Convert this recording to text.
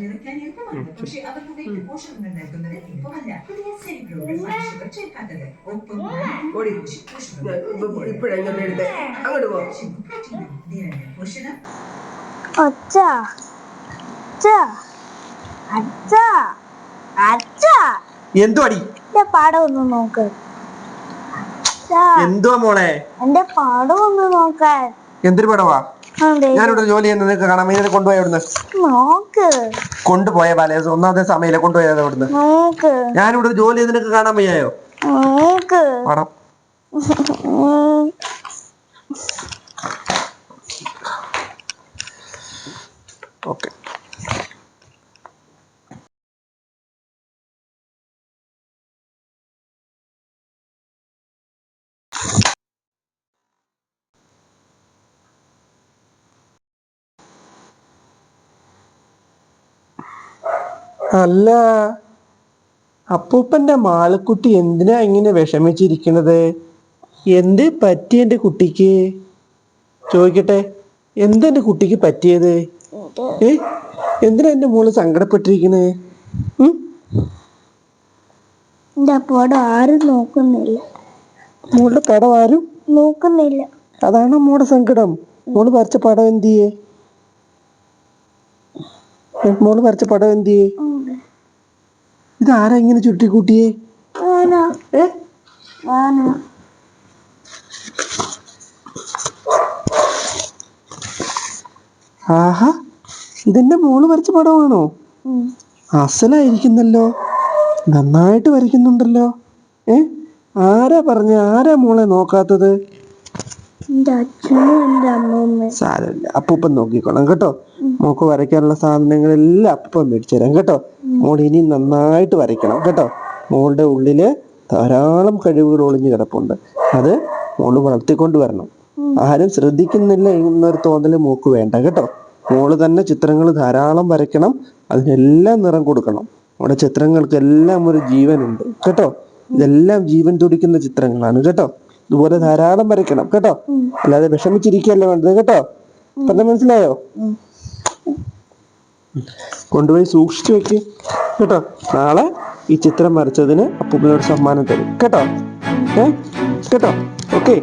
നിറയ്ക്കാൻ എളുപ്പമാണ് പക്ഷേ അവർക്ക് വേണ്ട പോഷകങ്ങൾ നൽകുന്നത് എളുപ്പമല്ല പുതിയ ചേർക്കാത്തത് ഒപ്പം അങ്ങോട്ട് പോഷണം. അച്ഛ അച്ഛ അച്ഛ അച്ഛ എന്തോ അടി? പാടം ഒന്ന് നോക്ക്. അച്ഛാ, എന്തോ മോളെ? എന്റെ പാടം ഒന്ന് നോക്കാൻ. എന്തൊരു പടവാ ഞാനിവിടെ ജോലി ചെയ്യുന്നത് നിനക്ക് കാണാൻ ഇതിനെ കൊണ്ടുപോയ അവിടുന്ന്. നോക്ക്. കൊണ്ടുപോയ പാലേ. ഒന്നാമത്തെ സമയമില്ല കൊണ്ടുപോയത് അവിടുന്ന്. നോക്ക്. ഞാനിവിടെ ജോലി ചെയ്യുന്ന നിനക്ക് കാണാൻ വയ്യായോ? നോക്ക്. പടം അല്ല അപ്പൂപ്പന്റെ മാളക്കുട്ടി എന്തിനാ ഇങ്ങനെ വിഷമിച്ചിരിക്കണത് എന്ത് പറ്റി എന്റെ കുട്ടിക്ക്? ചോദിക്കട്ടെ എന്തെന്റെ കുട്ടിക്ക് പറ്റിയത്? ഏ എന്തിനാ എന്റെ മോൾ സങ്കടപ്പെട്ടിരിക്കുന്നത് പാടം ആരും നോക്കുന്നില്ല. മോളുടെ പടം ആരും? നോക്കുന്നില്ല. അതാണ് മോളുടെ സങ്കടം. മോൾ വരച്ച പടം എന്തിയേ? മോൾ വരച്ച പടം എന്തിയേ? ഇതാരാ ഇങ്ങനെ ചുരുട്ടിക്കൂട്ടിയേ ആനാ. ഏ? ആഹാ ഇതെന്റെ മോൾ വരച്ച പടമാണോ. അസലായിരിക്കുന്നല്ലോ. നന്നായിട്ട് വരയ്ക്കുന്നുണ്ടല്ലോ. ഏ? ആരാ പറഞ്ഞ ആരാ മോളെ നോക്കാത്തത്? സാരമില്ല അപ്പൂപ്പൻ നോക്കിക്കോളാം കേട്ടോ. മോക്ക് വരയ്ക്കാനുള്ള സാധനങ്ങളെല്ലാം അപ്പൂപ്പൻ മേടിച്ചു തരാം കേട്ടോ. മോൾ ഇനി നന്നായിട്ട് വരയ്ക്കണം കേട്ടോ. മോളുടെ ഉള്ളിൽ ധാരാളം കഴിവുകൾ ഒളിഞ്ഞു കിടപ്പുണ്ട്. അത് മോൾ വളർത്തിക്കൊണ്ട് വരണം. ആരും ശ്രദ്ധിക്കുന്നില്ല എന്നൊരു തോന്നൽ മോക്ക് വേണ്ട കേട്ടോ. മോൾ തന്നെ ചിത്രങ്ങൾ ധാരാളം വരയ്ക്കണം അതിനെല്ലാം നിറം കൊടുക്കണം. നമ്മുടെ ചിത്രങ്ങൾക്ക് എല്ലാം ഒരു ജീവനുണ്ട് കേട്ടോ. ഇതെല്ലാം ജീവൻ തുടിക്കുന്ന ചിത്രങ്ങളാണ് കേട്ടോ. ഇതുപോലെ ധാരാളം വരയ്ക്കണം കേട്ടോ. അല്ലാതെ വിഷമിച്ചിരിക്കുകയല്ല വേണ്ടത് കേട്ടോ. പറഞ്ഞ മനസ്സിലായോ? കൊണ്ടുപോയി സൂക്ഷിച്ചു വെക്ക്. കേട്ടോ? നാളെ ഈ ചിത്രം വരച്ചതിന് അപ്പൂപ്പനോട് സമ്മാനം തരും. കേട്ടോ? ഏ? കേട്ടോ? ഓക്കെ.